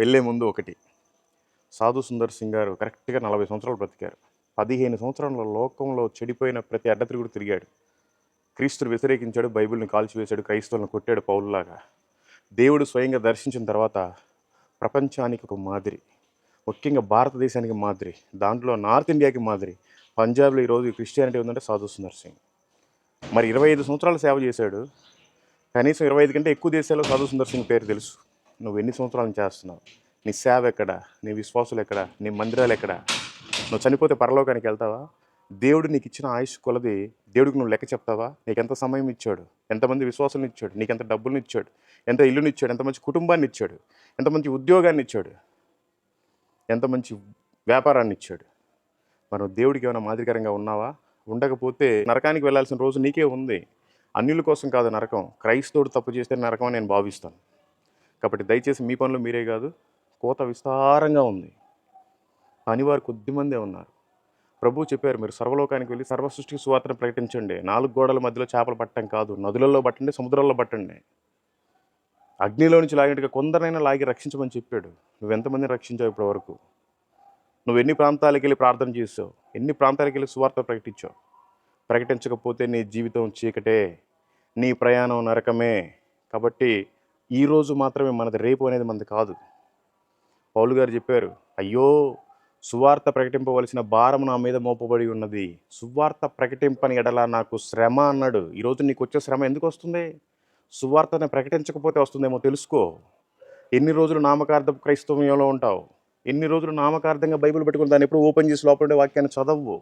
వెళ్ళే ముందు ఒకటి. సాధు సుందర్ సింగ్ గారు కరెక్ట్గా నలభై సంవత్సరాలు బ్రతికారు. పదిహేను సంవత్సరాల లోకంలో చెడిపోయిన ప్రతి అడ్డతిరుగుడు తిరిగాడు. క్రీస్తుని వ్యతిరేకించాడు బైబిల్ని కాల్చివేశాడు క్రైస్తవులను కొట్టాడు పౌరులాగా దేవుడు స్వయంగా దర్శించిన తర్వాత ప్రపంచానికి ఒక మాదిరి ముఖ్యంగా భారతదేశానికి మాదిరి దాంట్లో నార్త్ ఇండియాకి మాదిరి పంజాబ్లో ఈరోజు క్రిస్టియానిటీ ఉందంటే సాధు సుందర్ సింగ్. మరి ఇరవై ఐదు సంవత్సరాలు సేవ చేశాడు. కనీసం ఇరవై ఐదు కంటే ఎక్కువ దేశాల్లో సాధు సుందర్ సింగ్ పేరు తెలుసు. నువ్వు ఎన్ని సంవత్సరాలు చేస్తున్నావు? నీ సేవ ఎక్కడ? నీ విశ్వాసులు ఎక్కడ? నీ మందిరాలు ఎక్కడ? నువ్వు చనిపోతే పరలోకానికి వెళ్తావా? దేవుడు నీకు ఇచ్చిన ఆయుష్ కొలది దేవుడికి నువ్వు లెక్క చెప్తావా? నీకు ఎంత సమయం ఇచ్చాడు? ఎంతమంది విశ్వాసాలను ఇచ్చాడు? నీకు ఎంత డబ్బులను ఇచ్చాడు? ఎంత ఇల్లుని ఇచ్చాడు? ఎంత మంచి కుటుంబాన్ని ఇచ్చాడు? ఎంత మంచి ఉద్యోగాన్ని ఇచ్చాడు? ఎంత మంచి వ్యాపారాన్ని ఇచ్చాడు? మనం దేవుడికి ఏమైనా మాదిరికరంగా ఉన్నావా? ఉండకపోతే నరకానికి వెళ్ళాల్సిన రోజు నీకే ఉంది. అన్యుల కోసం కాదు నరకం. క్రైస్తవుడు తప్పు చేస్తే నరకం అని నేను భావిస్తాను. కాబట్టి దయచేసి మీ పనులు మీరే కాదు కోత విస్తారంగా ఉంది. పనివారు కొద్దిమందే ఉన్నారు. ప్రభు చెప్పారు మీరు సర్వలోకానికి వెళ్ళి సర్వ సృష్టికి సువార్తను ప్రకటించండి. నాలుగు గోడల మధ్యలో చేపలు పట్టడం కాదు నదులలో పట్టండి సముద్రాల్లో పట్టండి. అగ్నిలో నుంచి లాగినట్టుగా కొందరైనా లాగి రక్షించమని చెప్పాడు. నువ్వెంతమందిని రక్షించావు ఇప్పటి వరకు నువ్వు ఎన్ని ప్రాంతాలకు వెళ్ళి ప్రార్థన చేసావు ఎన్ని ప్రాంతాలకు వెళ్ళి సువార్త ప్రకటించావు? ప్రకటించకపోతే నీ జీవితం చీకటే నీ ప్రయాణం నరకమే. కాబట్టి ఈరోజు మాత్రమే మనది రేపు అనేది మనది కాదు. పౌలు గారు చెప్పారు అయ్యో సువార్త ప్రకటింపవలసిన భారం నా మీద మోపబడి ఉన్నది. సువార్త ప్రకటింపని ఎడల నాకు శ్రమ అన్నాడు. ఈరోజు నీకు వచ్చే శ్రమ ఎందుకు వస్తుంది? సువార్తని ప్రకటించకపోతే వస్తుందేమో తెలుసుకో. ఎన్ని రోజులు నామకార్థ క్రైస్తవ్యంలో ఉంటావు? ఎన్ని రోజులు నామకార్థంగా బైబిల్ పెట్టుకుని దాన్ని ఎప్పుడు ఓపెన్ చేసి లోపల వాక్యాన్ని చదవు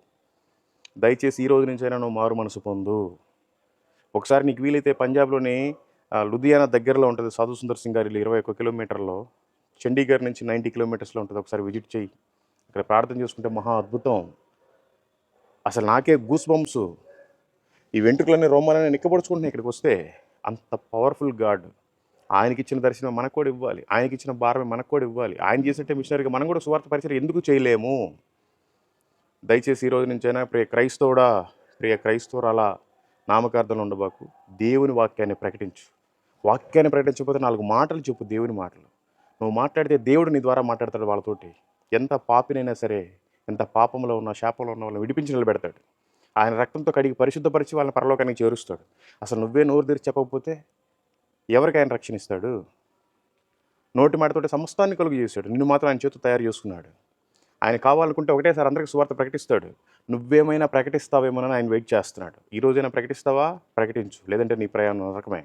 దయచేసి ఈ రోజు నుంచైనా నువ్వు మారు మనసు పొందు. ఒకసారి నీకు వీలైతే పంజాబ్లోని లుధియానా దగ్గరలో ఉంటుంది సాధు సుందర్ సింగ్ గారి ఇరవై ఒక్క కిలోమీటర్లో. చండీగఢ్ నుంచి నైంటీ కిలోమీటర్స్లో ఉంటుంది. ఒకసారి విజిట్ చేయి అక్కడ ప్రార్థన చేసుకుంటే మహా అద్భుతం. అసలు నాకే గూస్ బంప్స్ ఈ వెంట్రుకలన్నీ రోమాలని నిక్కబడుచుకుంటున్నాయి ఇక్కడికి వస్తే. అంత పవర్ఫుల్ గాడ్. ఆయనకి ఇచ్చిన దర్శనం మనకు కూడా ఇవ్వాలి. ఆయనకి ఇచ్చిన భారమే మనకు కూడా ఇవ్వాలి. ఆయన చేసినట్టే మిషనరీగా మనం కూడా సువార్త పరిచయం ఎందుకు చేయలేము? దయచేసి ఈ రోజు నుంచైనా ప్రియ క్రైస్తవుడా ప్రియ క్రైస్తవురాలా నామకార్థంలో ఉండబాకు. దేవుని వాక్యాన్ని ప్రకటించు. వాక్యాన్ని ప్రకటించకపోతే నాలుగు మాటలు చెప్పు దేవుని మాటలు. నువ్వు మాట్లాడితే దేవుడు నీ ద్వారా మాట్లాడతాడు వాళ్ళతోటి. ఎంత పాపినైనా సరే ఎంత పాపంలో ఉన్న శాపంలో ఉన్న వాళ్ళని విడిపించి నిలబెడతాడు. ఆయన రక్తంతో కడిగి పరిశుద్ధపరిచి వాళ్ళని పరలోకానికి చేరుస్తాడు. అసలు నువ్వే నోరు తెరిచి చెప్పకపోతే ఎవరికి ఆయన రక్షణిస్తాడు? నోటి మాటతోటి సమస్తాన్ని కలుగు చేశాడు. నిన్ను మాత్రం ఆయన చేతితో తయారు చేసుకున్నాడు. ఆయన కావాలనుకుంటే ఒకటేసారి అందరికీ సువార్త ప్రకటిస్తాడు. నువ్వేమైనా ప్రకటిస్తావేమోనని ఆయన వెయిట్ చేస్తున్నాడు. ఈ రోజైనా ప్రకటిస్తావా? ప్రకటించు. లేదంటే నీ ప్రయాణం రకమే